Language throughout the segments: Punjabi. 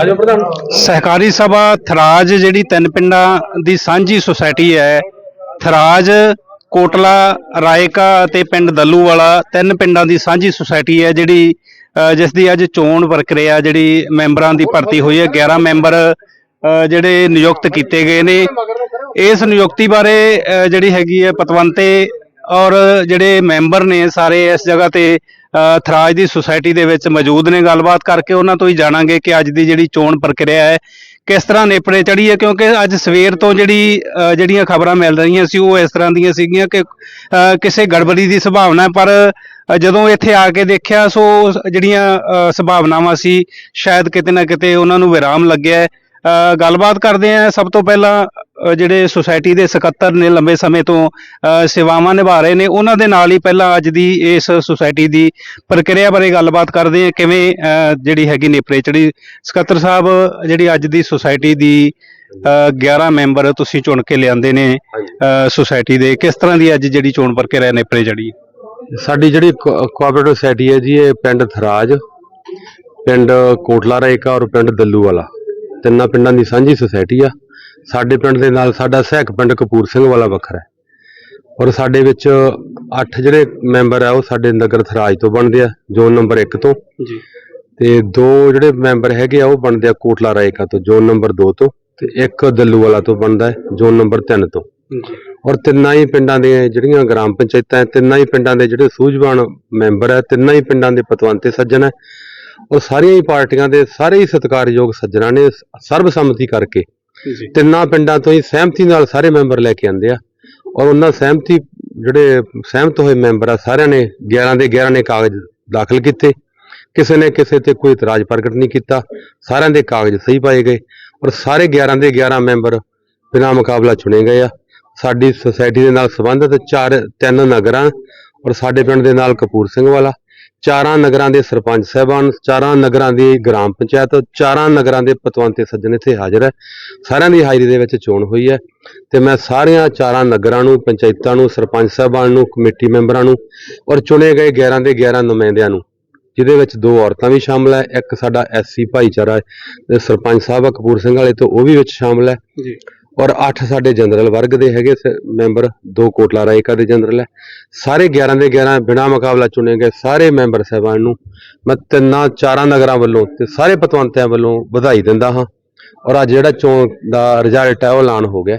ਆਜੋ ਪ੍ਰਧਾਨ। ਸਹਿਕਾਰੀ ਸਭਾ ਥਰਾਜ ਜਿਹੜੀ ਤਿੰਨ ਪਿੰਡਾਂ ਦੀ ਸਾਂਝੀ ਸੁਸਾਇਟੀ ਹੈ ਥਰਾਜ ਕੋਟਲਾ ਰਾਏਕਾ ਅਤੇ ਪਿੰਡ ਦੱਲੂਵਾਲਾ ਤਿੰਨ ਪਿੰਡਾਂ ਦੀ ਸਾਂਝੀ ਸੁਸਾਇਟੀ ਹੈ ਜਿਹੜੀ ਅ, ਜਿਸ ਦੀ ਅੱਜ ਚੋਣ ਪ੍ਰਕਿਰਿਆ ਜਿਹੜੀ ਮੈਂਬਰਾਂ ਦੀ ਭਰਤੀ ਹੋਈ ਹੈ 11 ਮੈਂਬਰ ਅ, ਜਿਹੜੇ ਨਿਯੁਕਤ ਕੀਤੇ ਗਏ ਨੇ। ਇਸ ਨਿਯੁਕਤੀ ਬਾਰੇ ਜਿਹੜੀ ਹੈਗੀ ਹੈ ਪਤਵੰਤੇ ਔਰ ਜਿਹੜੇ ਮੈਂਬਰ ਨੇ ਸਾਰੇ ਇਸ ਜਗ੍ਹਾ ਤੇ ਅ, ਥਰਾਜ ਦੀ ਸੁਸਾਇਟੀ ਦੇ ਵਿੱਚ ਮੌਜੂਦ ਨੇ ਗੱਲਬਾਤ ਕਰਕੇ ਉਹਨਾਂ ਤੋਂ ਹੀ ਜਾਣਾਂਗੇ ਕਿ ਅੱਜ ਦੀ ਜਿਹੜੀ ਚੋਣ ਪ੍ਰਕਿਰਿਆ ਹੈ ਕਿਸ ਤਰ੍ਹਾਂ ਨੇਪਰੇ ਚੜੀ ਹੈ ਕਿਉਂਕਿ ਅੱਜ ਸਵੇਰ ਤੋਂ ਜਿਹੜੀ ਅ, ਜਿਹੜੀਆਂ ਖਬਰਾਂ ਮਿਲ ਰਹੀਆਂ ਸੀ ਉਹ ਇਸ ਤਰ੍ਹਾਂ ਦੀਆਂ ਸੀਗੀਆਂ ਕਿ ਕਿਸੇ ਗੜਬੜੀ ਦੀ ਸੰਭਾਵਨਾ ਪਰ ਜਦੋਂ ਇੱਥੇ ਆ ਕੇ ਦੇਖਿਆ ਸੋ ਜਿਹੜੀਆਂ ਸੰਭਾਵਨਾਵਾਂ ਸੀ ਸ਼ਾਇਦ ਕਿਤੇ ਨਾ ਕਿਤੇ ਉਹਨਾਂ ਨੂੰ ਵਿਰਾਮ ਲੱਗਿਆ ਹੈ। ਗੱਲਬਾਤ ਕਰਦੇ ਆ ਸਭ ਤੋਂ ਪਹਿਲਾਂ ਜਿਹੜੇ ਸੁਸਾਇਟੀ ਦੇ ਸਕੱਤਰ ਨੇ ਲੰਬੇ ਸਮੇਂ ਤੋਂ ਸੇਵਾਵਾਂ ਨਿਭਾ ਰਹੇ ਨੇ ਉਹਨਾਂ ਦੇ ਨਾਲ ਹੀ ਪਹਿਲਾਂ ਅੱਜ ਦੀ ਇਸ ਸੁਸਾਇਟੀ ਦੀ ਪ੍ਰਕਿਰਿਆ ਬਾਰੇ ਗੱਲਬਾਤ ਕਰਦੇ ਆ ਕਿਵੇਂ ਜਿਹੜੀ ਹੈਗੀ ਨੇਪਰੇ ਚੜੀ ਸਕੱਤਰ ਸਾਹਿਬ ਜਿਹੜੀ ਅੱਜ ਦੀ ਸੁਸਾਇਟੀ ਦੀ ਅ, 11 ਮੈਂਬਰ ਤੁਸੀਂ ਚੁਣ ਕੇ ਲਿਆਂਦੇ ਨੇ ਸੁਸਾਇਟੀ ਦੇ। ਕਿਸ ਤਰ੍ਹਾਂ ਦੀ ਅੱਜ ਜਿਹੜੀ ਚੋਣ ਪ੍ਰਕਿਰਿਆ ਨੇਪਰੇ ਚੜੀ ਸਾਡੀ ਜਿਹੜੀ ਕੋਆਪਰੇਟਿਵ ਸੋਸਾਇਟੀ ਹੈ ਜੀ ਇਹ ਪਿੰਡ ਥਰਾਜ ਪਿੰਡ ਕੋਟਲਾ ਰਾਏਕਾ ਔਰ ਪਿੰਡ ਦੱਲੂ ਵਾਲਾ ਤਿੰਨਾਂ ਪਿੰਡਾਂ ਦੀ ਸਾਂਝੀ ਸੁਸਾਇਟੀ ਆ। ਸਾਡੇ ਪਿੰਡ ਦੇ ਨਾਲ ਸਾਡਾ ਸਹਿਕ ਪਿੰਡ ਕਪੂਰ ਸਿੰਘ ਵਾਲਾ ਵੱਖਰਾ ਹੈ। ਔਰ ਸਾਡੇ ਵਿੱਚ 8 ਜਿਹੜੇ ਮੈਂਬਰ ਆ ਉਹ ਸਾਡੇ ਨਗਰ ਥਰਾਜ ਤੋਂ ਬਣਦੇ ਆ ਜ਼ੋਨ ਨੰਬਰ 1 ਤੋਂ। ਜੀ। ਤੇ ਦੋ ਜਿਹੜੇ ਮੈਂਬਰ ਹੈਗੇ ਆ ਉਹ ਬਣਦੇ ਆ ਕੋਟਲਾ ਰਾਏਕਾ ਤੋਂ ਜ਼ੋਨ ਨੰਬਰ 2 ਤੋਂ। ਤੇ ਇੱਕ ਦੱਲੂ ਵਾਲਾ ਤੋਂ ਬਣਦਾ ਹੈ ਜ਼ੋਨ ਨੰਬਰ 3 ਤੋਂ। ਔਰ ਤਿੰਨਾਂ ਹੀ ਪਿੰਡਾਂ ਦੇ ਜਿਹੜੀਆਂ ਗ੍ਰਾਮ ਪੰਚਾਇਤਾਂ ਹੈ ਤਿੰਨਾਂ ਹੀ ਪਿੰਡਾਂ ਦੇ ਜਿਹੜੇ ਸੂਝਵਾਨ ਮੈਂਬਰ ਹੈ ਤਿੰਨਾਂ ਹੀ ਪਿੰਡਾਂ ਦੇ ਪਤਵੰਤੇ ਸੱਜਣ ਹੈ। ਔਰ ਸਾਰੀਆਂ ਹੀ ਪਾਰਟੀਆਂ ਦੇ ਸਾਰੇ ਹੀ ਸਤਿਕਾਰਯੋਗ ਸੱਜਣਾਂ ਨੇ ਸਰਬਸੰਮਤੀ ਕਰਕੇ ਤਿੰਨਾਂ ਪਿੰਡਾਂ ਤੋਂ ਹੀ ਸਹਿਮਤੀ ਨਾਲ ਸਾਰੇ ਮੈਂਬਰ ਲੈ ਕੇ ਆਂਦੇ ਆ। ਔਰ ਉਹਨਾਂ ਸਹਿਮਤੀ, ਜਿਹੜੇ ਸਹਿਮਤ ਹੋਏ ਮੈਂਬਰ ਆ, ਸਾਰਿਆਂ ਨੇ 11 ਦੇ 11 ਨੇ ਕਾਗਜ਼ ਦਾਖਲ ਕੀਤੇ। ਕਿਸੇ ਨੇ ਕਿਸੇ ਤੇ ਕੋਈ ਇਤਰਾਜ਼ ਪ੍ਰਗਟ ਨਹੀਂ ਕੀਤਾ। ਸਾਰਿਆਂ ਦੇ ਕਾਗਜ਼ ਸਹੀ ਪਾਏ ਗਏ। ਔਰ ਸਾਰੇ 11 ਦੇ 11 ਮੈਂਬਰ ਬਿਨਾਂ ਮੁਕਾਬਲਾ ਚੁਣੇ ਗਏ ਆ। ਸਾਡੀ ਸੁਸਾਇਟੀ ਦੇ ਨਾਲ ਸੰਬੰਧਿਤ ਚਾਰ, ਤਿੰਨ ਨਗਰਾਂ ਔਰ ਸਾਡੇ ਪਿੰਡ ਦੇ ਨਾਲ ਕਪੂਰ ਸਿੰਘ ਵਾਲਾ। ਚਾਰਾਂ ਨਗਰਾਂ ਦੇ ਸਰਪੰਚ ਸਾਹਿਬਾਨ, ਚਾਰਾਂ ਨਗਰਾਂ ਦੀ ਗ੍ਰਾਮ ਪੰਚਾਇਤ, ਚਾਰਾਂ ਨਗਰਾਂ ਦੇ ਪਤਵੰਤੇ ਸੱਜਣ ਇੱਥੇ ਹਾਜ਼ਰ ਹੈ। ਸਾਰਿਆਂ ਦੀ ਹਾਜ਼ਰੀ ਦੇ ਵਿੱਚ ਚੋਣ ਹੋਈ ਹੈ ਤੇ ਮੈਂ ਸਾਰਿਆਂ ਚਾਰਾਂ ਨਗਰਾਂ ਨੂੰ, ਪੰਚਾਇਤਾਂ ਨੂੰ, ਸਰਪੰਚ ਸਾਹਿਬਾਨ ਨੂੰ, ਕਮੇਟੀ ਮੈਂਬਰਾਂ ਨੂੰ ਔਰ ਚੁਣੇ ਗਏ 11 ਦੇ 11 ਨੁਮਾਇੰਦਿਆਂ ਨੂੰ, ਜਿਹਦੇ ਵਿੱਚ ਦੋ ਔਰਤਾਂ ਵੀ ਸ਼ਾਮਲ ਹੈ, ਇੱਕ ਸਾਡਾ ਐਸਸੀ ਭਾਈਚਾਰਾ ਸਰਪੰਚ ਸਾਹਿਬ ਕਪੂਰ ਸਿੰਘ ਵਾਲੇ ਤੋਂ ਉਹ ਵੀ ਵਿੱਚ ਸ਼ਾਮਲ ਹੈ। ਜੀ। ਔਰ 8 ਸਾਡੇ ਜਨਰਲ ਵਰਗ ਦੇ ਹੈਗੇ ਸ- ਮੈਂਬਰ, ਦੋ ਕੋਟਲਾ ਰਾਏਕਾ ਦੇ ਜਨਰਲ ਹੈ। ਸਾਰੇ 11 ਦੇ 11 ਬਿਨਾਂ ਮੁਕਾਬਲਾ ਚੁਣੇ ਗਏ ਸਾਰੇ ਮੈਂਬਰ ਸਾਹਿਬਾਨ ਨੂੰ ਮੈਂ ਤਿੰਨਾਂ ਚਾਰਾਂ ਨਗਰਾਂ ਵੱਲੋਂ ਤੇ ਸਾਰੇ ਪਤਵੰਤਿਆਂ ਵੱਲੋਂ ਵਧਾਈ ਦਿੰਦਾ ਹਾਂ। ਔਰ ਅੱਜ ਜਿਹੜਾ ਚੋਣ ਦਾ ਰਿਜ਼ਲਟ ਹੈ ਉਹ ਐਲਾਨ ਹੋ ਗਿਆ।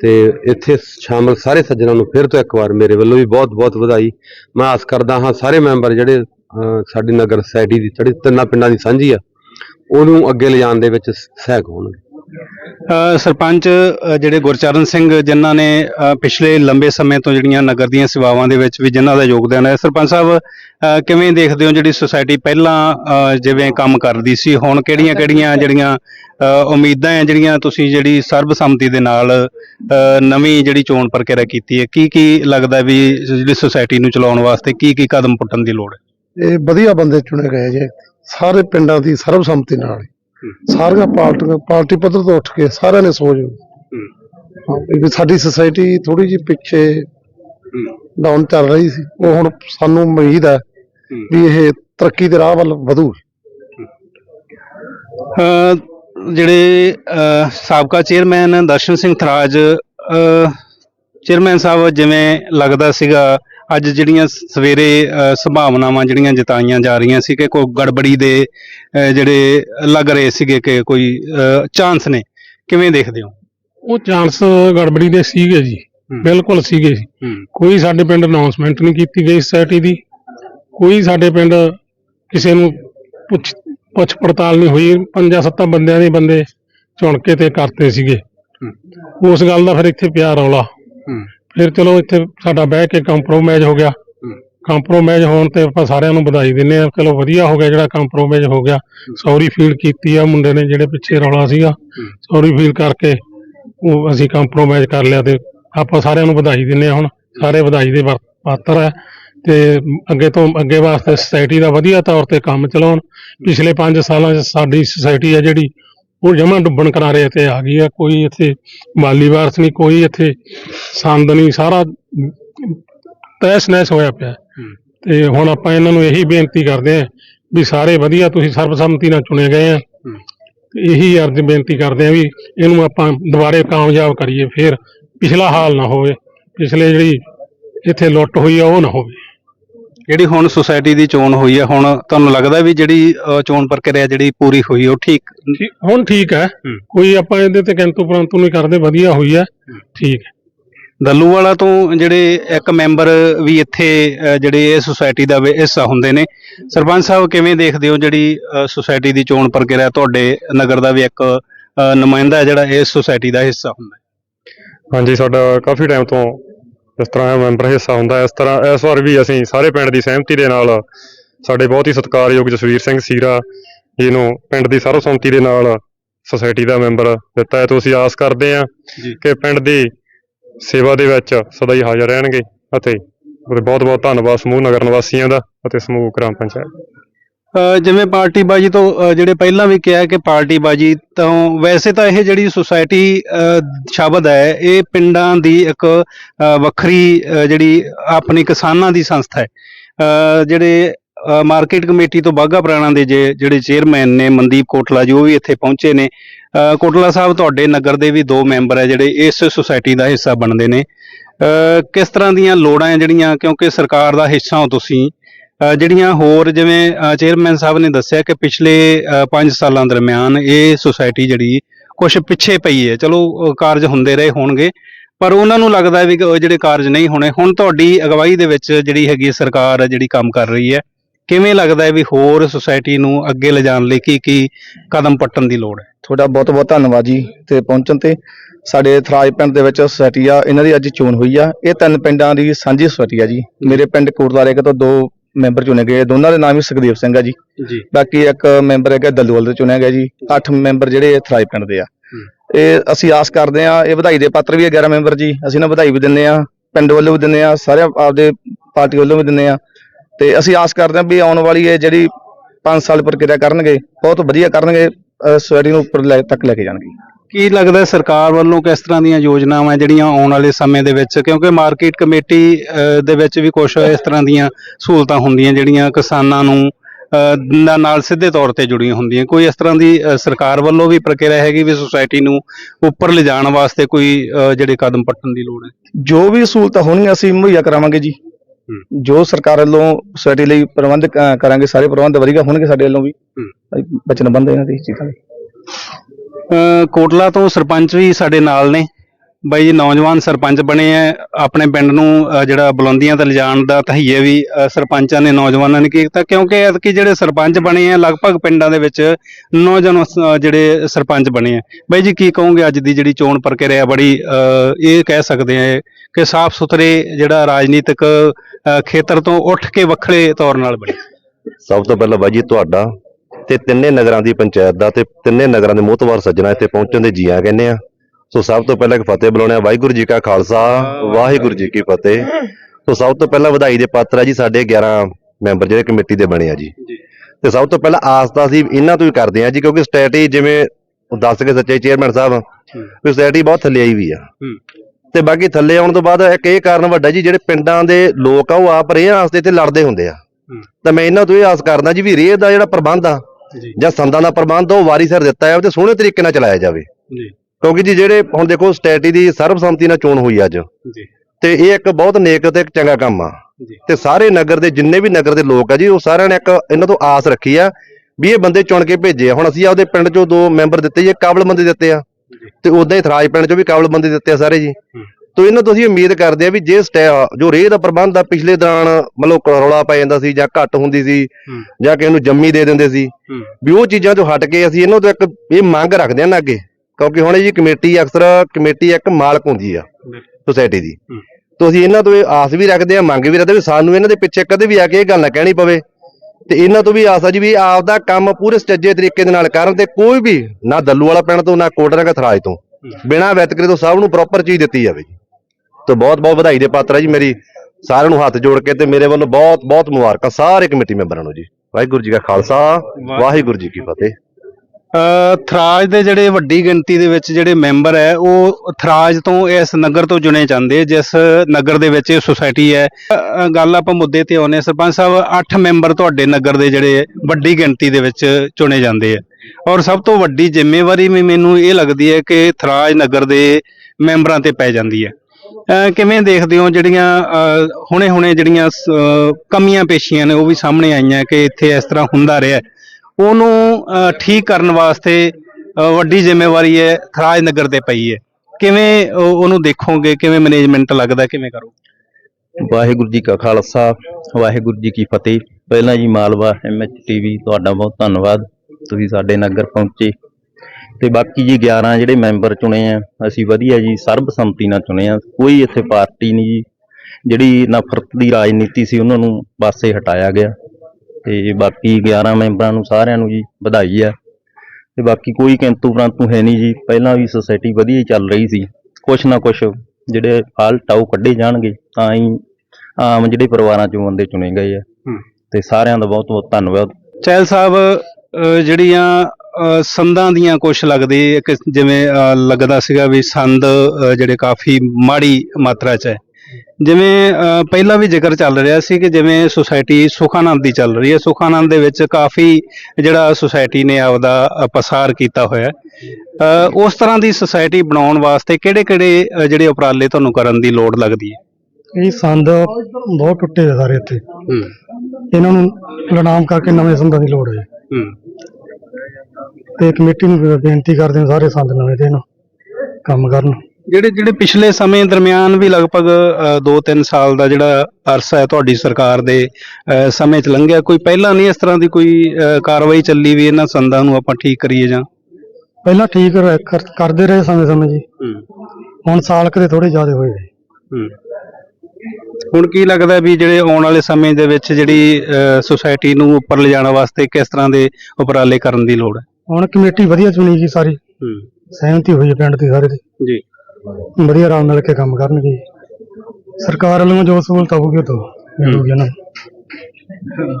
ਤੇ ਇੱਥੇ ਸ਼ਾਮਲ ਸਾਰੇ ਸੱਜਣਾਂ ਨੂੰ ਫਿਰ ਤੋਂ ਇੱਕ ਵਾਰ ਮੇਰੇ ਵੱਲੋਂ ਵੀ ਬਹੁਤ ਬਹੁਤ ਵਧਾਈ। ਮੈਂ ਆਸ ਕਰਦਾ ਹਾਂ ਸਾਰੇ ਮੈਂਬਰ ਜਿਹੜੇ ਸਾਡੀ ਨਗਰ ਸੋਸਾਇਟੀ ਦੀ, ਜਿਹੜੀ ਤਿੰਨਾਂ ਪਿੰਡਾਂ ਦੀ ਸਾਂਝੀ ਆ, ਉਹਨੂੰ ਅੱਗੇ ਲਿਜਾਣ ਦੇ ਵਿੱਚ ਸਹਾਇਕ ਹੋਣਗੇ। ਸਰਪੰਚ ਜਿਹੜੇ ਗੁਰਚਰਨ ਸਿੰਘ ਜਿਨ੍ਹਾਂ ਨੇ ਪਿਛਲੇ ਲੰਬੇ ਸਮੇਂ ਤੋਂ ਜਿਹੜੀਆਂ ਨਗਰ ਦੀਆਂ ਸੇਵਾਵਾਂ ਦੇ ਵਿੱਚ ਵੀ ਜਿਨ੍ਹਾਂ ਦਾ ਯੋਗਦਾਨ ਹੈ ਸਰਪੰਚ ਸਾਹਿਬ ਕਿਵੇਂ ਦੇਖਦੇ ਹੋ ਜਿਹੜੀ ਸੁਸਾਇਟੀ ਪਹਿਲਾਂ ਜਿਵੇਂ ਕੰਮ ਕਰਦੀ ਸੀ ਹੁਣ ਕਿਹੜੀਆਂ-ਕਿਹੜੀਆਂ ਜਿਹੜੀਆਂ ਅ, ਉਮੀਦਾਂ ਹੈ ਜਿਹੜੀਆਂ ਤੁਸੀਂ ਜਿਹੜੀ ਸਰਬਸੰਮਤੀ ਦੇ ਨਾਲ ਅ, ਨਵੀਂ ਜਿਹੜੀ ਚੋਣ ਪ੍ਰਕਿਰਿਆ ਕੀਤੀ ਹੈ ਕੀ ਕੀ ਲੱਗਦਾ ਵੀ ਜਿਹੜੀ ਸੁਸਾਇਟੀ ਨੂੰ ਚਲਾਉਣ ਵਾਸਤੇ ਕੀ ਕੀ ਕਦਮ ਪੁੱਟਣ ਦੀ ਲੋੜ ਹੈ? ਇਹ ਵਧੀਆ ਬੰਦੇ ਚੁਣੇ ਗਏ ਜੇ ਸਾਰੇ ਪਿੰਡਾਂ ਦੀ ਸਰਬਸੰਮਤੀ ਨਾਲ ਸਾਰੀਆਂ ਪਾਰਟੀਆਂ ਪਾਰਟੀ ਪੱਧਰ ਤੋਂ ਉੱਠ ਕੇ ਸਾਰਿਆਂ ਨੇ ਸੋਚ ਹਾਂ, ਵੀ ਸਾਡੀ ਸੁਸਾਇਟੀ ਥੋੜੀ ਜਿਹੀ ਪਿੱਛੇ ਡਾਊਨ ਚੱਲ ਰਹੀ ਸੀ। ਉਹ ਹੁਣ ਸਾਨੂੰ ਉਮੀਦ ਹੈ ਵੀ ਇਹ ਤਰੱਕੀ ਦੇ ਰਾਹ ਵੱਲ ਵਧੂ। ਜਿਹੜੇ ਸਾਬਕਾ ਚੇਅਰਮੈਨ ਦਰਸ਼ਨ ਸਿੰਘ ਥਰਾਜ ਚੇਅਰਮੈਨ ਸਾਹਿਬ ਜਿਵੇਂ ਲੱਗਦਾ ਸੀਗਾ ਅੱਜ ਜਿਹੜੀਆਂ ਸਵੇਰੇ ਸੰਭਾਵਨਾਵਾਂ ਜਿਹੜੀਆਂ ਜਤਾਈਆਂ ਜਾ ਰਹੀਆਂ ਸੀ ਕਿ ਕੋਈ ਗੜਬੜੀ ਦੇ ਜਿਹੜੇ ਲੱਗ ਰਹੇ ਸੀਗੇ ਕਿ ਕੋਈ ਚਾਂਸ ਨੇ ਕਿਵੇਂ ਦੇਖਦੇ ਹੋ? ਉਹ ਚਾਂਸ ਗੜਬੜੀ ਦੇ ਸੀਗੇ ਜੀ। ਬਿਲਕੁਲ ਸੀਗੇ ਕੋਈ ਸਾਡੇ ਪਿੰਡ ਅਨਾਉਂਸਮੈਂਟ ਨਹੀਂ ਕੀਤੀ ਗਈ ਸੋਸਾਇਟੀ ਦੀ। ਕੋਈ ਸਾਡੇ ਪਿੰਡ ਕਿਸੇ ਨੂੰ ਪੁੱਛ ਪੁੱਛ ਪੜਤਾਲ ਨਹੀਂ ਹੋਈ। ਪੰਜਾਂ ਸੱਤਾਂ ਬੰਦਿਆਂ ਦੇ ਬੰਦੇ ਚੁਣ ਕੇ ਤੇ ਕਰਤੇ ਸੀਗੇ। ਉਸ ਗੱਲ ਦਾ ਫਿਰ ਇੱਥੇ ਪਿਆ ਰੌਲਾ। ਫਿਰ ਚਲੋ ਇੱਥੇ ਸਾਡਾ ਬਹਿ ਕੇ ਕੰਪਰੋਮਾਈਜ਼ ਹੋ ਗਿਆ। ਕੰਪਰੋਮਾਈਜ਼ ਹੋਣ ਤੇ ਆਪਾਂ ਸਾਰਿਆਂ ਨੂੰ ਵਧਾਈ ਦਿੰਨੇ ਆ ਚਲੋ ਵਧੀਆ ਹੋ ਗਿਆ ਜਿਹੜਾ ਕੰਪਰੋਮਾਈਜ਼ ਹੋ ਗਿਆ। ਸੌਰੀ ਫੀਲ ਕੀਤੀ ਆ ਮੁੰਡੇ ਨੇ ਜਿਹੜੇ ਪਿੱਛੇ ਰੌਲਾ ਸੀਗਾ। ਸੌਰੀ ਫੀਲ ਕਰਕੇ ਉਹ ਅਸੀਂ ਕੰਪਰੋਮਾਈਜ਼ ਕਰ ਲਿਆ ਤੇ ਆਪਾਂ ਸਾਰਿਆਂ ਨੂੰ ਵਧਾਈ ਦਿੰਨੇ ਆ ਹੁਣ। ਸਾਰੇ ਵਧਾਈ ਦੇ ਪਾਤਰ ਹੈ ਤੇ ਅੱਗੇ ਤੋਂ ਅੱਗੇ ਵਾਸਤੇ ਸੁਸਾਇਟੀ ਦਾ ਵਧੀਆ ਤੌਰ ਤੇ ਕੰਮ ਚਲਾਉਣ। ਪਿਛਲੇ 5 ਸਾਲਾਂ 'ਚ ਸਾਡੀ ਸੁਸਾਇਟੀ ਹੈ ਜਿਹੜੀ ਉਹ ਜਮਾਂ ਡੁੱਬਣ ਕਿਨਾਰੇ ਤੇ ਆ ਗਈ ਆ ਕੋਈ ਇੱਥੇ ਮਾਲੀ ਵਾਰਸ ਨਹੀਂ ਕੋਈ ਇੱਥੇ ਸੰਦ ਨਹੀਂ ਸਾਰਾ ਤੈਸ ਨੈਸ ਹੋਇਆ ਪਿਆ। ਤੇ ਹੁਣ ਆਪਾਂ ਇਹਨਾਂ ਨੂੰ ਇਹੀ ਬੇਨਤੀ ਕਰਦੇ ਆ ਵੀ ਸਾਰੇ ਵਧੀਆ ਤੁਸੀਂ ਸਰਬਸੰਮਤੀ ਨਾਲ ਚੁਣੇ ਗਏ ਆ। ਤੇ ਇਹੀ ਅਰਜ਼ ਬੇਨਤੀ ਕਰਦੇ ਆ ਵੀ ਇਹਨੂੰ ਆਪਾਂ ਦੁਬਾਰੇ ਕਾਮਯਾਬ ਕਰੀਏ ਫਿਰ ਪਿਛਲਾ ਹਾਲ ਨਾ ਹੋਵੇ ਪਿਛਲੇ ਜਿਹੜੀ ਇੱਥੇ ਲੁੱਟ ਹੋਈ ਆ ਉਹ ਨਾ ਹੋਵੇ। ਜਿਹੜੀ ਹੁਣ ਸੁਸਾਇਟੀ ਦੀ ਚੋਣ ਹੋਈ ਹੈ ਹੁਣ ਤੁਹਾਨੂੰ ਲੱਗਦਾ ਵੀ ਜਿਹੜੀ ਅ, ਚੋਣ ਪ੍ਰਕਿਰਿਆ ਜਿਹੜੀ ਪੂਰੀ ਹੋਈ ਉਹ ਠੀਕ? ਠੀਕ- ਹੁਣ ਠੀਕ ਹੈ। ਹੂੰ। ਕੋਈ ਆਪਾਂ ਇਹਦੇ ਤੇ ਕਿੰਤੂ ਪਰੰਤੂ ਨਹੀਂ ਕਰਦੇ ਵਧੀਆ ਹੋਈ ਹੈ। ਠੀਕ ਹੈ। ਦੱਲੂਵਾਲਾ ਤੋਂ ਜਿਹੜੇ ਇੱਕ ਮੈਂਬਰ ਵੀ ਇੱਥੇ ਅ, ਜਿਹੜੇ ਇਹ ਸੁਸਾਇਟੀ ਦਾ ਵੀ ਹਿੱਸਾ ਹੁੰਦੇ ਨੇ ਸਰਪੰਚ ਸਾਹਿਬ ਕਿਵੇਂ ਦੇਖਦੇ ਹੋ ਜਿਹੜੀ ਅ, ਸੁਸਾਇਟੀ ਦੀ ਚੋਣ ਪ੍ਰਕਿਰਿਆ ਤੁਹਾਡੇ ਨਗਰ ਦਾ ਵੀ ਇੱਕ ਅ, ਨੁਮਾਇੰਦਾ ਹੈ ਜਿਹੜਾ ਇਸ ਸੁਸਾਇਟੀ ਦਾ ਹਿੱਸਾ ਹੁੰਦਾ ਹੈ? ਹਾਂਜੀ ਸਾਡਾ ਕਾਫੀ ਟਾਈਮ ਤੋਂ ਇਸ ਤਰ੍ਹਾਂ ਮੈਂਬਰ ਹਿੱਸਾ ਹੁੰਦਾ। ਇਸ ਤਰ੍ਹਾਂ ਇਸ ਵਾਰ ਵੀ ਅਸੀਂ ਸਾਰੇ ਪਿੰਡ ਦੀ ਸਹਿਮਤੀ ਦੇ ਨਾਲ ਸਾਡੇ ਬਹੁਤ ਹੀ ਸਤਿਕਾਰਯੋਗ ਜਸਵੀਰ ਸਿੰਘ ਸੀਰਾ ਜੀ ਨੂੰ ਪਿੰਡ ਦੀ ਸਰਬਸੰਮਤੀ ਦੇ ਨਾਲ ਸੁਸਾਇਟੀ ਦਾ ਮੈਂਬਰ ਦਿੱਤਾ ਹੈ ਤੇ ਅਸੀਂ ਆਸ ਕਰਦੇ ਹਾਂ। ਕਿ ਪਿੰਡ ਦੀ ਸੇਵਾ ਦੇ ਵਿੱਚ ਸਦਾ ਹੀ ਹਾਜ਼ਰ ਰਹਿਣਗੇ ਅਤੇ ਬਹੁਤ ਬਹੁਤ ਧੰਨਵਾਦ ਸਮੂਹ ਨਗਰ ਨਿਵਾਸੀਆਂ ਦਾ ਅਤੇ ਸਮੂਹ ਗ੍ਰਾਮ ਪੰਚਾਇਤ ਜਿਵੇਂ ਪਾਰਟੀ ਬਾਜੀ ਤੋਂ ਜਿਹੜੇ ਪਹਿਲਾਂ ਵੀ ਕਿਹਾ ਕਿ ਪਾਰਟੀ ਬਾਜੀ ਤੋਂ ਵੈਸੇ ਤਾਂ ਇਹ ਜਿਹੜੀ ਸੁਸਾਇਟੀ ਸ਼ਬਦ ਹੈ, ਇਹ ਪਿੰਡਾਂ ਦੀ ਇੱਕ ਵੱਖਰੀ ਜਿਹੜੀ ਆਪਣੀ ਕਿਸਾਨਾਂ ਦੀ ਸੰਸਥਾ ਹੈ। ਜਿਹੜੇ ਮਾਰਕੀਟ ਕਮੇਟੀ ਤੋਂ ਬਾਗਾ ਪੁਰਾਣਾ ਦੇ ਜੇ, ਜਿਹੜੇ ਚੇਅਰਮੈਨ ਨੇ ਮਨਦੀਪ ਕੋਟਲਾ ਜੀ, ਉਹ ਵੀ ਇੱਥੇ ਪਹੁੰਚੇ ਨੇ। ਕੋਟਲਾ ਸਾਹਿਬ ਤੁਹਾਡੇ ਨਗਰ ਦੇ ਵੀ ਦੋ ਮੈਂਬਰ ਹੈ, ਜਿਹੜੇ ਇਸ ਸੁਸਾਇਟੀ ਦਾ ਹਿੱਸਾ ਬਣਦੇ ਨੇ। ਕਿਸ ਤਰ੍ਹਾਂ ਦੀਆਂ ਲੋੜਾਂ ਹੈ ਜਿਹੜੀਆਂ, ਕਿਉਂਕਿ ਸਰਕਾਰ ਦਾ ਹਿੱਸਾ ਹੋ ਤੁਸੀਂ ਜਿਹੜੀਆਂ ਹੋਰ ਜਿਵੇਂ ਚੇਅਰਮੈਨ ਸਾਹਿਬ ਨੇ ਦੱਸਿਆ ਕਿ ਪਿਛਲੇ 5 ਸਾਲਾਂ ਦਰਮਿਆਨ ਇਹ ਸੁਸਾਇਟੀ ਜਿਹੜੀ ਕੁਝ ਪਿੱਛੇ ਪਈ ਹੈ। ਚਲੋ ਕਾਰਜ ਹੁੰਦੇ ਰਹੇ ਹੋਣਗੇ, ਪਰ ਉਹਨਾਂ ਨੂੰ ਲੱਗਦਾ ਵੀ ਕਿ ਉਹ ਜਿਹੜੇ ਕਾਰਜ ਨਹੀਂ ਹੋਣੇ, ਹੁਣ ਤੁਹਾਡੀ ਅਗਵਾਈ ਦੇ ਵਿੱਚ ਜਿਹੜੀ ਹੈਗੀ ਸਰਕਾਰ ਜਿਹੜੀ ਕੰਮ ਕਰ ਰਹੀ ਹੈ, ਕਿਵੇਂ ਲੱਗਦਾ ਹੈ ਵੀ ਹੋਰ ਸੁਸਾਇਟੀ ਨੂੰ ਅੱਗੇ ਲਿਜਾਣ ਲਈ ਕੀ ਕੀ ਕਦਮ ਪੱਟਣ ਦੀ ਲੋੜ ਹੈ? ਤੁਹਾਡਾ ਬਹੁਤ ਬਹੁਤ ਧੰਨਵਾਦ ਜੀ ਤੇ ਪਹੁੰਚਣ ਤੇ। ਸਾਡੇ ਥਰਾਜ ਪਿੰਡ ਦੇ ਵਿੱਚ ਸੁਸਾਇਟੀ ਆ, ਇਹਨਾਂ ਦੀ ਅੱਜ ਚੋਣ ਹੋਈ ਆ। ਇਹ ਤਿੰਨ ਪਿੰਡਾਂ ਦੀ ਸਾਂਝੀ ਸੁਸਾਇਟੀ ਆ ਜੀ। ਮੇਰੇ ਪਿੰਡ ਕੋਟਦਾਰੇ ਤੋਂ ਦੋ ਮੈਂਬਰ ਚੁਣੇ ਗਏ। ਦੋਨਾਂ ਦੇ ਨਾਮ ਹੀ ਸੁਖਦੇਵ ਸਿੰਘ ਆ ਜੀ। ਜੀ। ਬਾਕੀ ਇੱਕ ਮੈਂਬਰ ਹੈਗਾ ਦਲੂਵਾਲ ਦੇ ਚੁਣਿਆ ਗਿਆ ਜੀ। ਅੱਠ ਮੈਂਬਰ ਜਿਹੜੇ ਥਰਾਜ ਪਿੰਡ ਦੇ ਆ। ਇਹ ਅਸੀਂ ਆਸ ਕਰਦੇ ਆ ਇਹ ਵਧਾਈ ਦੇ ਪਾਤਰ ਵੀ ਆ 11 ਮੈਂਬਰ ਜੀ। ਅਸੀਂ ਇਹਨਾਂ ਵਧਾਈ ਵੀ ਦਿੰਦੇ ਆ ਪਿੰਡ ਵੱਲੋਂ ਵੀ ਦਿੰਦੇ ਆ ਸਾਰੇ ਆਪਦੇ ਪਾਰਟੀ ਵੱਲੋਂ ਵੀ ਦਿੰਦੇ ਆ ਤੇ ਅਸੀਂ ਆਸ ਕਰਦੇ ਆ ਵੀ ਆਉਣ ਵਾਲੀ ਇਹ ਜਿਹੜੀ 5 ਸਾਲ ਪ੍ਰਕਿਰਿਆ ਕਰਨਗੇ ਬਹੁਤ ਵਧੀਆ ਕਰਨਗੇ ਸੁਸਾਇਟੀ ਨੂੰ ਉੱਪਰ ਤੱਕ ਲੈ ਕੇ ਜਾਣਗੇ। ਕੀ ਲੱਗਦਾ ਸਰਕਾਰ ਵੱਲੋਂ ਕਿਸ ਤਰ੍ਹਾਂ ਦੀਆਂ ਯੋਜਨਾਵਾਂ ਜਿਹੜੀਆਂ ਆਉਣ ਵਾਲੇ ਸਮੇਂ ਦੇ ਵਿੱਚ? ਕਿਉਂਕਿ ਮਾਰਕੀਟ ਕਮੇਟੀ ਦੇ ਵਿੱਚ ਵੀ ਕੁਝ ਇਸ ਤਰ੍ਹਾਂ ਦੀਆਂ ਸਹੂਲਤਾਂ ਹੁੰਦੀਆਂ ਜਿਹੜੀਆਂ ਕਿਸਾਨਾਂ ਨੂੰ ਨਾਲ ਸਿੱਧੇ ਤੌਰ ਤੇ ਜੁੜੀਆਂ ਹੁੰਦੀਆਂ। ਕੋਈ ਇਸ ਤਰ੍ਹਾਂ ਦੀ ਸਰਕਾਰ ਵੱਲੋਂ ਵੀ ਪ੍ਰਕਿਰਿਆ ਹੈਗੀ ਵੀ ਸੁਸਾਇਟੀ ਨੂੰ ਉੱਪਰ ਲਿਜਾਣ ਵਾਸਤੇ ਕੋਈ ਜਿਹੜੇ ਕਦਮ ਪੱਟਣ ਦੀ ਲੋੜ ਹੈ? ਜੋ ਵੀ ਸਹੂਲਤਾਂ ਹੋਣਗੀਆਂ ਅਸੀਂ ਮੁਹੱਈਆ ਕਰਾਵਾਂਗੇ ਜੀ। ਜੋ ਸਰਕਾਰ ਵੱਲੋਂ ਸੁਸਾਇਟੀ ਲਈ ਪ੍ਰਬੰਧ ਕਰਾਂਗੇ ਸਾਰੇ ਪ੍ਰਬੰਧ ਵਧੀਆ ਹੋਣਗੇ ਸਾਡੇ ਵੱਲੋਂ ਵੀ। ਹਾਂ। ਇਹਨਾਂ ਦੀ ਚੀਜ਼ਾਂ ਲਈ ਕੋਟਲਾ ਤੋਂ ਸਰਪੰਚ ਵੀ ਸਾਡੇ ਨਾਲ ਨੇ। ਬਾਈ ਜੀ, ਨੌਜਵਾਨ ਸਰਪੰਚ ਬਣੇ ਆ। ਆਪਣੇ ਪਿੰਡ ਨੂੰ ਜਿਹੜਾ ਬੁਲੰਦੀਆਂ ਤੇ ਲਿਜਾਣ ਦਾ ਤਹੀਏ ਵੀ ਸਰਪੰਚਾਂ ਨੇ, ਨੌਜਵਾਨਾਂ ਨੇ ਕੀਤਾ। ਕਿਉਂਕਿ ਐਤਕੀ ਜਿਹੜੇ ਸਰਪੰਚ ਬਣੇ ਆ, ਲਗਭਗ ਪਿੰਡਾਂ ਦੇ ਵਿੱਚ ਨੌਜਵਾਨ ਜਿਹੜੇ ਸਰਪੰਚ ਬਣੇ ਆ। ਬਾਈ ਜੀ, ਕੀ ਕਹੋਗੇ ਅੱਜ ਦੀ ਜਿਹੜੀ ਚੋਣ ਪ੍ਰਕਿਰਿਆ ਬੜੀ ਇਹ ਕਹਿ ਸਕਦੇ ਆ ਕਿ ਸਾਫ਼ ਸੁਥਰੇ ਜਿਹੜਾ ਰਾਜਨੀਤਿਕ ਖੇਤਰ ਤੋਂ ਉੱਠ ਕੇ ਵੱਖਰੇ ਤੌਰ ਨਾਲ ਬਣੇ। ਸਭ ਤੋਂ ਪਹਿਲਾਂ ਬਾਈ ਜੀ, ਤੁਹਾਡਾ ਤੇ ਤਿੰਨੇ ਨਗਰਾਂ ਦੀ ਪੰਚਾਇਤ ਦਾ ਤੇ ਤਿੰਨੇ ਨਗਰਾਂ ਦੇ ਮੋਹਤਵਾਰ ਸੱਜਣਾ ਇੱਥੇ ਪਹੁੰਚਣ ਦੇ ਜੀਆਂ ਕਹਿੰਦੇ ਆ। ਸੋ ਸਭ ਤੋਂ ਪਹਿਲਾਂ ਇੱਕ ਫਤਿਹ ਬੁਲਾਉਣੇ ਆ ਵਾਹਿਗੁਰੂ ਜੀ ਕਾ ਖਾਲਸਾ ਵਾਹਿਗੁਰੂ ਜੀ ਕੀ ਫਤਿਹ। ਸੋ ਸਭ ਤੋਂ ਪਹਿਲਾਂ ਵਧਾਈ ਦੇ ਪਾਤਰ ਆ ਜੀ ਸਾਡੇ 11 ਮੈਂਬਰ ਜਿਹੜੇ ਕਮੇਟੀ ਦੇ ਬਣੇ ਆ ਜੀ। ਤੇ ਸਭ ਤੋਂ ਪਹਿਲਾਂ ਆਸ ਤਾਂ ਅਸੀਂ ਇਹਨਾਂ ਤੋਂ ਹੀ ਕਰਦੇ ਆ ਜੀ ਕਿਉਂਕਿ ਸਟੈਟੀ ਜਿਵੇਂ ਦੱਸ ਕੇ ਸੱਚੇ ਚੇਅਰਮੈਨ ਸਾਹਿਬ ਵੀ ਸਟੈਟੀ ਬਹੁਤ ਥੱਲੇ ਆਈ ਵੀ ਆ। ਤੇ ਬਾਕੀ ਥੱਲੇ ਆਉਣ ਤੋਂ ਬਾਅਦ ਇੱਕ ਇਹ ਕਾਰਨ ਵੱਡਾ ਜੀ ਜਿਹੜੇ ਪਿੰਡਾਂ ਦੇ ਲੋਕ ਆ ਉਹ ਆਪ ਰੇਹਾਂ ਵਾਸਤੇ ਇੱਥੇ ਲੜਦੇ ਹੁੰਦੇ ਆ। ਤਾਂ ਮੈਂ ਇਹਨਾਂ ਤੋਂ ਇਹ ਆਸ ਕਰਦਾ ਜੀ ਵੀ ਰੇਹ ਦਾ ਜਿਹੜਾ ਪ੍ਰਬੰਧ ਆ ਜੀ। ਸੰਦਾਂ ਦਾ ਪ੍ਰਬੰਧ ਉਹ ਵਾਰੀ ਸਿਰ ਦਿੱਤਾ ਜਾਵੇ ਤੇ ਸੋਹਣੇ ਤਰੀਕੇ ਨਾਲ ਚਲਾਇਆ ਜਾਵੇ। ਜੀ। ਕਿਉਂਕਿ ਜੀ ਜਿਹੜੇ ਹੁਣ ਦੇਖੋ ਸਟੈਟੀ ਦੀ ਸਰਬਸੰਮਤੀ ਨਾਲ ਚੋਣ ਹੋਈ ਅੱਜ। ਜੀ। ਤੇ ਇਹ ਇੱਕ ਬਹੁਤ ਨੇਕ ਤੇ ਇੱਕ ਚੰਗਾ ਕੰਮ ਆ। ਤੇ ਸਾਰੇ ਨਗਰ ਦੇ ਜਿੰਨੇ ਵੀ ਨਗਰ ਦੇ ਲੋਕ ਆ ਜੀ ਉਹ ਸਾਰਿਆਂ ਨੇ ਇੱਕ ਇਹਨਾਂ ਤੋਂ ਆਸ ਰੱਖੀ ਆ ਵੀ ਇਹ ਬੰਦੇ ਚੁਣ ਕੇ ਭੇਜੇ ਆ। ਹੁਣ ਅਸੀਂ ਆਪਦੇ ਪਿੰਡ ਚੋਂ ਦੋ ਮੈਂਬਰ ਦਿੱਤੇ ਜੀ ਕਾਬਲ ਬੰਦੇ ਦਿੱਤੇ ਆ। ਤੇ ਉਦਾਂ ਹੀ ਥਰਾਜ ਪਿੰਡ ਚੋਂ ਵੀ ਕਾਬਲ ਬੰਦੇ ਦਿੱਤੇ ਆ ਸਾਰੇ ਜੀ। ਤੋਂ ਇਹਨਾਂ ਤੋਂ ਅਸੀਂ ਉਮੀਦ ਕਰਦੇ ਆ ਵੀ ਜੇ ਸਟੈ- ਜੋ ਰੇਹ ਦਾ ਪ੍ਰਬੰਧ ਆ ਪਿਛਲੇ ਦੌਰਾਨ ਮਤਲਬ ਰੌਲਾ ਪੈ ਜਾਂਦਾ ਸੀ ਜਾਂ ਘੱਟ ਹੁੰਦੀ ਸੀ ਹੂੰ। ਜਾਂ ਕਿਸੇ ਨੂੰ ਜੰਮੀ ਦੇ ਦਿੰਦੇ ਸੀ ਹੂੰ। ਵੀ ਉਹ ਚੀਜ਼ਾਂ ਤੋਂ ਹਟ ਕੇ ਅਸੀਂ ਇਹਨਾਂ ਤੋਂ ਇੱਕ ਇਹ ਮੰਗ ਰੱਖਦੇ ਹਾਂ ਨਾ ਅੱਗੇ। ਕਿਉਂਕਿ ਹੁਣ ਇਹ ਜੀ ਕਮੇਟੀ ਅਕਸਰ ਕਮੇਟੀ ਇੱਕ ਮਾਲਕ ਹੁੰਦੀ ਆ ਸੁਸਾਇਟੀ ਦੀ। ਹੂੰ। ਤੋਂ ਅਸੀਂ ਇਹਨਾਂ ਤੋਂ ਇਹ ਆਸ ਵੀ ਰੱਖਦੇ ਆ ਮੰਗ ਵੀ ਰੱਖਦੇ ਵੀ ਸਾਨੂੰ ਇਹਨਾਂ ਦੇ ਪਿੱਛੇ ਕਦੇ ਵੀ ਆ ਕੇ ਇਹ ਗੱਲ ਨਾ ਕਹਿਣੀ ਪਵੇ। ਤੇ ਇਹਨਾਂ ਤੋਂ ਵੀ ਆਸ ਆ ਜੀ ਵੀ ਆਪ ਦਾ ਕੰਮ ਪੂਰੇ ਸੱਜੇ ਤਰੀਕੇ ਦੇ ਨਾਲ ਕਰਨ ਤੇ ਕੋਈ ਵੀ ਨਾ ਦੱਲੂ ਵਾਲਾ ਪਿੰਡ ਤੋਂ ਨਾ ਕੋਟਰਾ ਦਾ ਥਰਾਜ ਤੋਂ। ਬਿਨਾਂ ਵਿਤਕਰੇ ਤੋਂ ਸਭ ਨੂੰ ਪ੍ਰੋਪਰ ਚੀਜ਼ ਦਿੱਤੀ ਜਾਵੇ ਜੀ ਤੋਂ ਬਹੁਤ ਬਹੁਤ ਵਧਾਈ ਦੇ ਪਾਤਰ ਹੈ ਜੀ ਮੇਰੀ। ਸਾਰਿਆਂ ਨੂੰ ਹੱਥ ਜੋੜ ਕੇ ਤੇ ਮੇਰੇ ਵੱਲੋਂ ਬਹੁਤ ਬਹੁਤ ਮੁਬਾਰਕਾਂ। ਸਾਰੇ ਕਮੇਟੀ ਮੈਂਬਰਾਂ ਨੂੰ ਜੀ। ਵਾਹਿਗੁਰੂ ਜੀ ਕਾ ਖਾਲਸਾ ਵਾਹਿਗੁਰੂ ਜੀ ਕੀ ਫਤਿਹ। ਅ, ਥਰਾਜ ਦੇ ਜਿਹੜੇ ਵੱਡੀ ਗਿਣਤੀ ਦੇ ਵਿੱਚ ਜਿਹੜੇ ਮੈਂਬਰ ਹੈ ਉਹ ਥਰਾਜ ਤੋਂ ਇਸ ਨਗਰ ਤੋਂ ਚੁਣੇ ਜਾਂਦੇ ਜਿਸ ਨਗਰ ਦੇ ਵਿੱਚ ਇਹ ਸੁਸਾਇਟੀ ਹੈ। ਗੱਲ ਆਪਾਂ ਮੁੱਦੇ ਤੇ ਆਉਨੇ ਸਰਪੰਚ ਸਾਹਿਬ 8 ਮੈਂਬਰ ਤੁਹਾਡੇ ਨਗਰ ਦੇ ਜਿਹੜੇ ਵੱਡੀ ਗਿਣਤੀ ਦੇ ਵਿੱਚ ਚੁਣੇ ਜਾਂਦੇ ਆ। ਔਰ ਸਭ ਤੋਂ ਵੱਡੀ ਜ਼ਿੰਮੇਵਾਰੀ ਵੀ ਮੈਨੂੰ ਇਹ ਲੱਗਦੀ ਹੈ ਕਿ ਥਰਾਜ ਨਗਰ ਦੇ ਮੈਂਬਰਾਂ ਤੇ ਪੈ ਜਾਂਦੀ ਹੈ। ਕਿਵੇਂ ਦੇਖਦੇ ਹੋ ਜਿਹੜੀਆਂ ਹੁਣੇ-ਹੁਣੇ ਜਿਹੜੀਆਂ ਕਮੀਆਂ ਪੇਸ਼ੀਆਂ ਨੇ ਉਹ ਵੀ ਸਾਹਮਣੇ ਆਈਆਂ ਕਿ ਇੱਥੇ ਇਸ ਤਰ੍ਹਾਂ ਹੁੰਦਾ ਰਿਹਾ ਉਹਨੂੰ ਠੀਕ ਕਰਨ ਵਾਸਤੇ ਵੱਡੀ ਜ਼ਿੰਮੇਵਾਰੀ ਹੈ ਥਰਾਜ ਨਗਰ ਤੇ ਪਈ ਹੈ। ਕਿਵੇਂ ਉਹਨੂੰ ਦੇਖੋਗੇ? ਕਿਵੇਂ ਮੈਨੇਜਮੈਂਟ ਲੱਗਦਾ? ਕਿਵੇਂ ਕਰੋ ਵਾਹਿਗੁਰੂ ਜੀ ਕਾ ਖਾਲਸਾ, ਵਾਹਿਗੁਰੂ ਜੀ ਕੀ ਫਤਿਹ। ਪਹਿਲਾਂ ਜੀ ਮਾਲਵਾ ਐਮਐਚ ਟੀਵੀ ਤੁਹਾਡਾ ਬਹੁਤ ਧੰਨਵਾਦ। ਤੁਸੀਂ ਸਾਡੇ ਨਗਰ ਪਹੁੰਚੇ। ਤੇ ਬਾਕੀ ਜੀ 11 ਜਿਹੜੇ ਮੈਂਬਰ ਚੁਣੇ ਆ ਅਸੀਂ ਵਧੀਆ ਜੀ ਸਰਬਸੰਮਤੀ ਨਾਲ ਚੁਣੇ ਆ। ਕੋਈ ਇੱਥੇ ਪਾਰਟੀ ਨਹੀਂ ਜੀ। ਜਿਹੜੀ ਨਫ਼ਰਤ ਦੀ ਰਾਜਨੀਤੀ ਸੀ ਉਹਨਾਂ ਨੂੰ ਪਾਸੇ ਹਟਾਇਆ ਗਿਆ। ਤੇ ਬਾਕੀ 11 ਮੈਂਬਰਾਂ ਨੂੰ ਸਾਰਿਆਂ ਨੂੰ ਜੀ ਵਧਾਈ ਆ। ਤੇ ਬਾਕੀ ਕੋਈ ਕਿੰਤੂ ਪ੍ਰੰਤੂ ਹੈ ਨਹੀਂ ਜੀ। ਪਹਿਲਾਂ ਵੀ ਸੁਸਾਇਟੀ ਵਧੀਆ ਚੱਲ ਰਹੀ ਸੀ। ਕੁਛ ਨਾ ਕੁਛ ਜਿਹੜੇ ਫਾਲਟ ਆ ਉਹ ਕੱਢੇ ਜਾਣਗੇ। ਤਾਂ ਹੀ ਆਮ ਜਿਹੜੇ ਪਰਿਵਾਰਾਂ ਚੋਂ ਬੰਦੇ ਚੁਣੇ ਗਏ ਆ। ਤੇ ਸਾਰਿਆਂ ਦਾ ਬਹੁਤ ਬਹੁਤ ਧੰਨਵਾਦ। ਚਹਿਲ ਸਾਹਿਬ ਜਿਹੜੀਆਂ ਸੰਦਾਂ ਦੀਆਂ ਕੁਛ ਲੱਗਦੀ ਜਿਵੇਂ ਲੱਗਦਾ ਸੀਗਾ ਵੀ ਸੰਦ ਜਿਹੜੇ ਕਾਫੀ ਮਾੜੀ ਮਾਤਰਾ 'ਚ ਹੈ। ਜਿਵੇਂ ਪਹਿਲਾਂ ਵੀ ਜ਼ਿਕਰ ਚੱਲ ਰਿਹਾ ਸੀ ਕਿ ਜਿਵੇਂ ਸੁਸਾਇਟੀ ਸੁਖਾਨੰਦ ਦੀ ਚੱਲ ਰਹੀ ਹੈ। ਸੁਖਾਨੰਦ ਦੇ ਵਿੱਚ ਕਾਫੀ ਜਿਹੜਾ ਸੁਸਾਇਟੀ ਨੇ ਆਪਦਾ ਪਸਾਰ ਕੀਤਾ ਹੋਇਆ ਉਸ ਤਰ੍ਹਾਂ ਦੀ ਸੁਸਾਇਟੀ ਬਣਾਉਣ ਵਾਸਤੇ ਕਿਹੜੇ-ਕਿਹੜੇ ਜਿਹੜੇ ਉਪਰਾਲੇ ਤੁਹਾਨੂੰ ਕਰਨ ਦੀ ਲੋੜ ਲੱਗਦੀ ਹੈ? ਇਹ ਸੰਦ ਬਹੁਤ ਟੁੱਟੇ ਸਾਰੇ ਇੱਥੇ। ਇਹਨਾਂ ਨੂੰ ਲੜਾਮ ਕਰਕੇ ਨਵੇਂ ਸੰਦਾਂ ਦੀ ਲੋੜ ਹੈ। ਤੇ ਕਮੇਟੀ ਨੂੰ ਬੇਨਤੀ ਕਰਦੇ ਹਾਂ ਸਾਰੇ ਸੰਦ ਨਵੇਂ ਦੇਣ ਕੰਮ ਕਰਨ। ਜਿਹੜੇ ਜਿਹੜੇ ਪਿਛਲੇ ਸਮੇਂ ਦਰਮਿਆਨ ਵੀ ਲਗਭਗ 2-3 ਸਾਲ ਦਾ ਜਿਹੜਾ ਅਰਸਾ ਹੈ ਤੁਹਾਡੀ ਸਰਕਾਰ ਦੇ ਸਮੇਂ ਚ ਲੰਘਿਆ ਕੋਈ ਪਹਿਲਾਂ ਨਹੀਂ ਇਸ ਤਰ੍ਹਾਂ ਦੀ ਕੋਈ ਕਾਰਵਾਈ ਚੱਲੀ ਵੀ ਇਹਨਾਂ ਸੰਦਾਂ ਨੂੰ ਆਪਾਂ ਠੀਕ ਕਰੀਏ ਜਾਂ? ਪਹਿਲਾਂ ਠੀਕ ਕਰਦੇ ਰਹੇ ਸਮੇਂ ਸਮੇਂ ਜੀ। ਹੁਣ ਸਾਲ ਕਦੇ ਥੋੜੇ ਜ਼ਿਆਦਾ ਹੋਏ ਨੇ। ਹੁਣ ਕੀ ਲੱਗਦਾ ਵੀ ਜਿਹੜੇ ਆਉਣ ਵਾਲੇ ਸਮੇਂ ਦੇ ਵਿੱਚ ਜਿਹੜੀ ਸੁਸਾਇਟੀ ਨੂੰ ਉੱਪਰ ਲਿਜਾਣ ਵਾਸਤੇ ਕਿਸ ਤਰ੍ਹਾਂ ਦੇ ਉਪਰਾਲੇ ਕਰਨ ਦੀ ਲੋੜ ਹੈ? ਹੁਣ ਕਮੇਟੀ ਵਧੀਆ ਚੁਣੀ ਜੀ ਸਾਰੀ। ਸਹਿਮਤੀ ਹੋਈ ਹੈ ਪਿੰਡ ਦੀ ਸਾਰੇ ਦੀ। ਜੀ। ਵਧੀਆ ਆਰਾਮ ਮਿਲ ਕੇ ਕੰਮ ਕਰਨਗੇ। ਸਰਕਾਰ ਵੱਲੋਂ ਜੋ ਸਹੂਲਤ ਆਊਗੀ ਉਹ ਤੋਂ ਮਿਲੂਗੀ ਇਹਨਾਂ ਨੂੰ।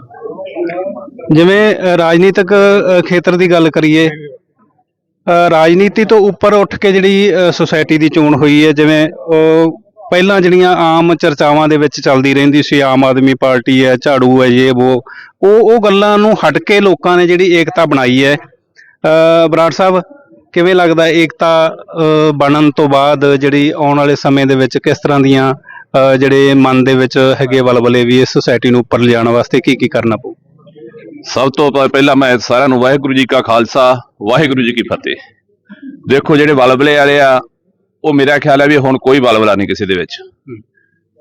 ਜਿਵੇਂ ਅ, ਰਾਜਨੀਤਿਕ ਅ, ਖੇਤਰ ਦੀ ਗੱਲ ਕਰੀਏ ਅ, ਰਾਜਨੀਤੀ ਤੋਂ ਉੱਪਰ ਉੱਠ ਕੇ ਜਿਹੜੀ ਅ, ਸੁਸਾਇਟੀ ਦੀ ਚੋਣ ਹੋਈ ਹੈ ਜਿਵੇਂ ਉਹ ਪਹਿਲਾਂ ਜਿਹੜੀਆਂ ਆਮ ਚਰਚਾਵਾਂ ਦੇ ਵਿੱਚ ਚੱਲਦੀ ਰਹਿੰਦੀ ਸੀ ਆਮ ਆਦਮੀ ਪਾਰਟੀ ਹੈ ਝਾੜੂ ਹੈ ਇਹ ਉਹ ਉਹ ਉਹ ਗੱਲਾਂ ਨੂੰ ਹਟ ਕੇ ਲੋਕਾਂ ਨੇ ਜਿਹੜੀ ਏਕਤਾ ਬਣਾਈ ਹੈ ਬਰਾੜ ਸਾਹਿਬ, ਕਿਵੇਂ ਲੱਗਦਾ ਏਕਤਾ ਬਣਨ ਤੋਂ ਬਾਅਦ ਜਿਹੜੀ ਆਉਣ ਵਾਲੇ ਸਮੇਂ ਦੇ ਵਿੱਚ ਕਿਸ ਤਰ੍ਹਾਂ ਦੀਆਂ ਜਿਹੜੇ ਮਨ ਦੇ ਵਿੱਚ ਹੈਗੇ ਵਲਵਲੇ ਵੀ ਇਸ ਸੁਸਾਇਟੀ ਨੂੰ ਉੱਪਰ ਲਿਜਾਣ ਵਾਸਤੇ ਕੀ ਕੀ ਕਰਨਾ ਪਊ? ਸਭ ਤੋਂ ਪਹਿਲਾਂ ਮੈਂ ਸਾਰਿਆਂ ਨੂੰ ਵਾਹਿਗੁਰੂ ਜੀ ਕਾ ਖਾਲਸਾ, ਵਾਹਿਗੁਰੂ ਜੀ ਕੀ ਫਤਿਹ। ਦੇਖੋ ਜਿਹੜੇ ਵਲਵਲੇ ਵਾਲੇ ਆ, ਉਹ ਮੇਰਾ ਖਿਆਲ ਹੈ ਵੀ ਹੁਣ ਕੋਈ ਵਲਵਲਾ ਨਹੀਂ ਕਿਸੇ ਦੇ ਵਿੱਚ।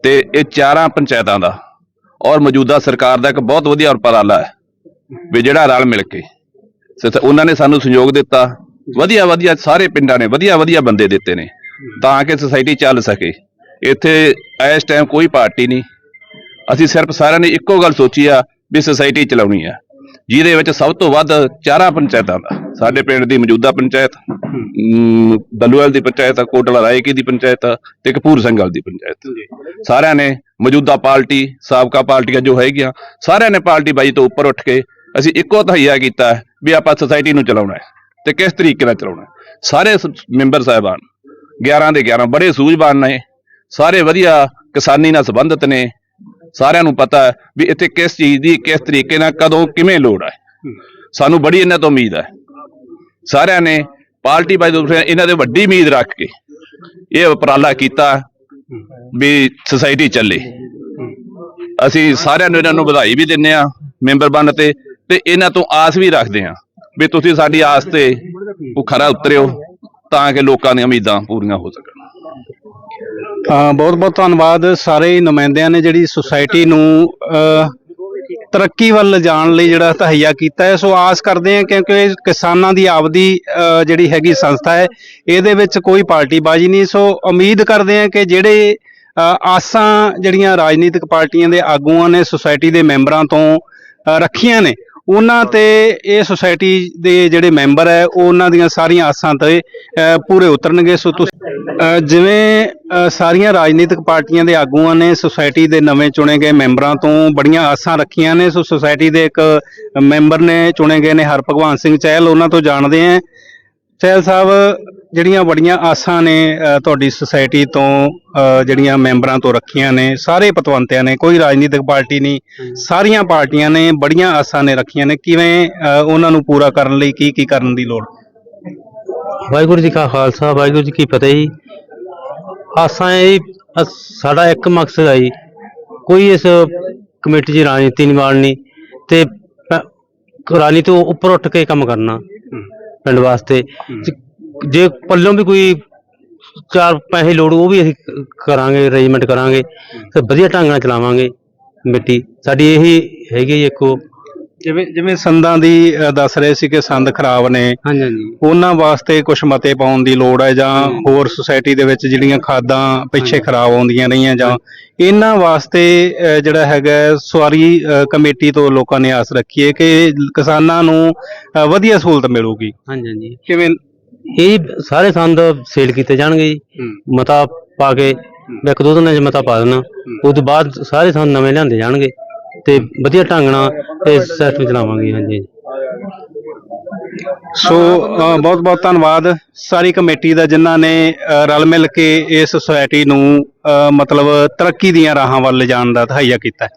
ਤੇ ਇਹ ਚਾਰਾਂ ਪੰਚਾਇਤਾਂ ਦਾ ਔਰ ਮੌਜੂਦਾ ਸਰਕਾਰ ਦਾ ਇੱਕ ਬਹੁਤ ਵਧੀਆ ਉਪਰਾਲਾ ਹੈ ਵੀ ਜਿਹੜਾ ਰਲ ਮਿਲ ਕੇ ਸ- ਉਹਨਾਂ ਨੇ ਸਾਨੂੰ ਸਹਿਯੋਗ ਦਿੱਤਾ। ਵਧੀਆ ਵਧੀਆ ਸਾਰੇ ਪਿੰਡਾਂ ਨੇ ਵਧੀਆ ਵਧੀਆ ਬੰਦੇ ਦਿੱਤੇ ਨੇ। ਤਾਂ ਕਿ ਸੁਸਾਇਟੀ ਚੱਲ ਸਕੇ। ਇੱਥੇ ਇਸ ਟਾਈਮ ਕੋਈ ਪਾਰਟੀ ਨਹੀਂ। ਅਸੀਂ ਸਿਰਫ ਸਾਰਿਆਂ ਨੇ ਇੱਕੋ ਗੱਲ ਸੋਚੀ ਆ ਵੀ ਸੁਸਾਇਟੀ ਚਲਾਉਣੀ ਆ। ਜਿਹਦੇ ਵਿੱਚ ਸਭ ਤੋਂ ਵੱਧ ਚਾਰਾਂ ਪੰਚਾਇਤਾਂ ਦਾ। ਸਾਡੇ ਪਿੰਡ ਦੀ ਮੌਜੂਦਾ ਪੰਚਾਇਤ ਦਲੂਵਾਲ ਦੀ ਪੰਚਾਇਤ ਕੋਟਲਾ ਰਾਏਕੀ ਦੀ ਪੰਚਾਇਤ ਤੇ ਕਪੂਰ ਸਿੰਘਲ ਦੀ ਪੰਚਾਇਤ। ਸਾਰਿਆਂ ਨੇ ਮੌਜੂਦਾ ਪਾਰਟੀ ਸਾਬਕਾ ਪਾਰਟੀਆਂ ਜੋ ਹੈਗੀਆਂ ਸਾਰਿਆਂ ਨੇ ਪਾਰਟੀ ਬਾਜੀ ਤੋਂ ਉੱਪਰ ਉੱਠ ਕੇ ਅਸੀਂ ਇੱਕੋ ਤਹਈਆ ਕੀਤਾ। ਵੀ ਆਪਾਂ ਸੁਸਾਇਟੀ ਨੂੰ ਚਲਾਉਣਾ ਹੈ ਤੇ ਕਿਸ ਤਰੀਕੇ ਨਾਲ ਚਲਾਉਣਾ। ਸਾਰੇ ਮੈਂਬਰ ਸਾਹਿਬਾਨ 11 ਦੇ 11 ਬੜੇ ਸੂਝਵਾਨ ਨੇ ਸਾਰੇ ਵਧੀਆ ਕਿਸਾਨੀ ਨਾਲ ਸੰਬੰਧਿਤ ਨੇ ਸਾਰਿਆਂ ਨੂੰ ਪਤਾ ਹੈ ਵੀ ਇੱਥੇ ਕਿਸ ਚੀਜ਼ ਦੀ ਕਿਸ ਤਰੀਕੇ ਨਾਲ ਕਦੋਂ ਕਿਵੇਂ ਲੋੜ ਹੈ। ਸਾਨੂੰ ਬੜੀ ਇਹਨਾਂ ਤੋਂ ਉਮੀਦ ਹੈ। ਸਾਰਿਆਂ ਨੇ ਪਾਰਟੀ ਬਾਈ ਦੂਸਰੇ ਇਹਨਾਂ ਦੇ ਵੱਡੀ ਉਮੀਦ ਰੱਖ ਕੇ ਇਹ ਉਪਰਾਲਾ ਕੀਤਾ ਵੀ ਸੁਸਾਇਟੀ ਚੱਲੇ। ਅਸੀਂ ਸਾਰਿਆਂ ਨੂੰ ਇਹਨਾਂ ਨੂੰ ਵਧਾਈ ਵੀ ਦਿੰਨੇ ਆ ਮੈਂਬਰ ਬਣ ਤੇ ਤੇ ਇਹਨਾਂ ਤੋਂ ਆਸ ਵੀ ਰੱਖਦੇ ਆ ਵੀ ਤੁਸੀਂ ਸਾਡੀ ਆਸ ਤੇ ਉਹ ਖਰਾ ਉਤਰਿਓ ਤਾਂ ਕਿ ਲੋਕਾਂ ਦੀਆਂ ਉਮੀਦਾਂ ਪੂਰੀਆਂ ਹੋ ਸਕਣ। ਬਹੁਤ ਬਹੁਤ ਧੰਨਵਾਦ ਸਾਰੇ ਨੁਮਾਇੰਦਿਆਂ ਨੇ ਜਿਹੜੀ ਸੁਸਾਇਟੀ ਨੂੰ ਤਰੱਕੀ ਵੱਲ ਲਿਜਾਣ ਲਈ ਜਿਹੜਾ ਤਹਈਆ ਕੀਤਾ ਹੈ। ਸੋ ਆਸ ਕਰਦੇ ਹਾਂ ਕਿਉਂਕਿ ਕਿਸਾਨਾਂ ਦੀ ਆਪਦੀ ਅਹ, ਜਿਹੜੀ ਹੈਗੀ ਸੰਸਥਾ ਹੈ ਇਹਦੇ ਵਿੱਚ ਕੋਈ ਪਾਰਟੀਬਾਜ਼ੀ ਨਹੀਂ। ਸੋ ਉਮੀਦ ਕਰਦੇ ਹਾਂ ਕਿ ਜਿਹੜੇ ਆਸਾਂ ਜਿਹੜੀਆਂ ਰਾਜਨੀਤਿਕ ਪਾਰਟੀਆਂ ਦੇ ਆਗੂਆਂ ਨੇ ਸੁਸਾਇਟੀ ਦੇ ਮੈਂਬਰਾਂ ਤੋਂ ਰੱਖੀਆਂ ਨੇ ਉਹਨਾਂ ਤੇ ਇਹ ਸੁਸਾਇਟੀ ਦੇ ਜਿਹੜੇ ਮੈਂਬਰ ਹੈ ਉਹ ਉਹਨਾਂ ਦੀਆਂ ਸਾਰੀਆਂ ਆਸਾਂ ਤੇ ਪੂਰੇ ਉਤਰਨਗੇ। ਸੋ ਤੁਸੀਂ ਜਿਵੇਂ ਸਾਰੀਆਂ ਰਾਜਨੀਤਿਕ ਪਾਰਟੀਆਂ ਦੇ ਆਗੂਆਂ ਨੇ ਸੁਸਾਇਟੀ ਦੇ ਨਵੇਂ ਚੁਣੇ ਗਏ ਮੈਂਬਰਾਂ ਤੋਂ ਬੜੀਆਂ ਆਸਾਂ ਰੱਖੀਆਂ ਨੇ। ਸੋ ਸੁਸਾਇਟੀ ਦੇ ਇੱਕ ਮੈਂਬਰ ਨੇ ਚੁਣੇ ਗਏ ਨੇ ਹਰਭਗਵਾਨ ਸਿੰਘ ਚਹਿਲ ਉਹਨਾਂ ਤੋਂ ਜਾਣਦੇ ਹਾਂ। ਸੈਲ ਸਾਹਿਬ ਜਿਹੜੀਆਂ ਬੜੀਆਂ ਆਸਾਂ ਨੇ ਤੁਹਾਡੀ ਸੁਸਾਇਟੀ ਤੋਂ ਜਿਹੜੀਆਂ ਮੈਂਬਰਾਂ ਤੋਂ ਰੱਖੀਆਂ ਨੇ ਸਾਰੇ ਪਤਵੰਤਿਆਂ ਨੇ ਕੋਈ ਰਾਜਨੀਤਿਕ ਪਾਰਟੀ ਨਹੀਂ ਸਾਰੀਆਂ ਪਾਰਟੀਆਂ ਨੇ ਬੜੀਆਂ ਆਸਾਂ ਨੇ ਰੱਖੀਆਂ ਨੇ ਕਿਵੇਂ ਉਹਨਾਂ ਨੂੰ ਪੂਰਾ ਕਰਨ ਲਈ ਕੀ ਕੀ ਕਰਨ ਦੀ ਲੋੜ? ਵਾਹਿਗੁਰੂ ਜੀ ਕਾ ਖਾਲਸਾ ਵਾਹਿਗੁਰੂ ਜੀ ਕੀ ਫਤਿਹ ਜੀ। ਆਸਾਂ ਇਹ ਸਾਡਾ ਇੱਕ ਮਕਸਦ ਹੈ ਜੀ। ਕੋਈ ਇਸ ਕਮੇਟੀ 'ਚ ਰਾਜਨੀਤੀ ਨਹੀਂ ਮਾਰਨੀ ਤੇ ਰਾਜਨੀਤੀ ਤੋਂ ਉੱਪਰ ਉੱਠ ਕੇ ਕੰਮ ਕਰਨਾ। ਪਿੰਡ ਵਾਸਤੇ। ਜੇ- ਪੱਲੋਂ ਵੀ ਕੋਈ ਚਾਰ ਪੈਸੇ ਲੋੜ ਉਹ ਵੀ ਅਸੀਂ ਕਰਾਂਗੇ ਅਰੇਂਜਮੈਂਟ ਕਰਾਂਗੇ। ਤੇ ਵਧੀਆ ਢੰਗ ਨਾਲ ਚਲਾਵਾਂਗੇ ਕਮੇਟੀ ਸਾਡੀ ਇਹੀ ਹੈਗੀ ਇੱਕੋ ਜਿਵੇਂ ਜਿਵੇਂ ਸੰਦਾਂ ਦੀ ਅ, ਦੱਸ ਰਹੇ ਸੀ ਕਿ ਸੰਦ ਖਰਾਬ ਨੇ। ਹਾਂਜੀ ਹਾਂਜੀ। ਉਹਨਾਂ ਵਾਸਤੇ ਕੁਝ ਮਤੇ ਪਾਉਣ ਦੀ ਲੋੜ ਹੈ ਜਾਂ ਹੋਰ ਸੁਸਾਇਟੀ ਦੇ ਵਿੱਚ ਜਿਹੜੀਆਂ ਖਾਦਾਂ ਪਿੱਛੇ ਖਰਾਬ ਆਉਂਦੀਆਂ ਰਹੀਆਂ ਜਾਂ ਇਹਨਾਂ ਵਾਸਤੇ ਅ, ਜਿਹੜਾ ਹੈਗਾ ਹੈ, ਸਵਾਰੀ ਅ, ਕਮੇਟੀ ਤੋਂ ਲੋਕਾਂ ਨੇ ਆਸ ਰੱਖੀ ਹੈ ਕਿ ਕਿਸਾਨਾਂ ਨੂੰ ਅ, ਵਧੀਆ ਸਹੂਲਤ ਮਿਲੂਗੀ। ਹਾਂਜੀ ਹਾਂਜੀ। ਕਿਵੇਂ? ਇਹ ਸਾਰੇ ਸੰਦ ਸੇਲ ਕੀਤੇ ਜਾਣਗੇ ਜੀ। ਮਤਾ ਪਾ ਕੇ ਮੈਂ ਇੱਕ ਦੋ ਦਿਨਾਂ 'ਚ ਮਤਾ ਪਾ ਦੇਣਾ ਉਸ ਤੋਂ ਬਾਅਦ ਸਾਰੇ ਸੰਦ ਨਵੇਂ ਲਿਆਂਦੇ ਜਾਣਗੇ। ਤੇ ਵਧੀਆ ਢੰਗ ਨਾਲ ਇਹ ਸਿਸਟਮ ਚਲਾਵਾਂਗੇ ਹਾਂਜੀ। ਸੋ ਬਹੁਤ ਬਹੁਤ ਧੰਨਵਾਦ ਸਾਰੀ ਕਮੇਟੀ ਦਾ ਜਿਨ੍ਹਾਂ ਨੇ ਰਲ ਮਿਲ ਕੇ ਇਸ ਸੁਸਾਇਟੀ ਨੂੰ ਮਤਲਬ ਤਰੱਕੀ ਦੀਆਂ ਰਾਹਾਂ ਵੱਲ ਲਿਜਾਣ ਦਾ ਤਹਈਆ ਕੀਤਾ।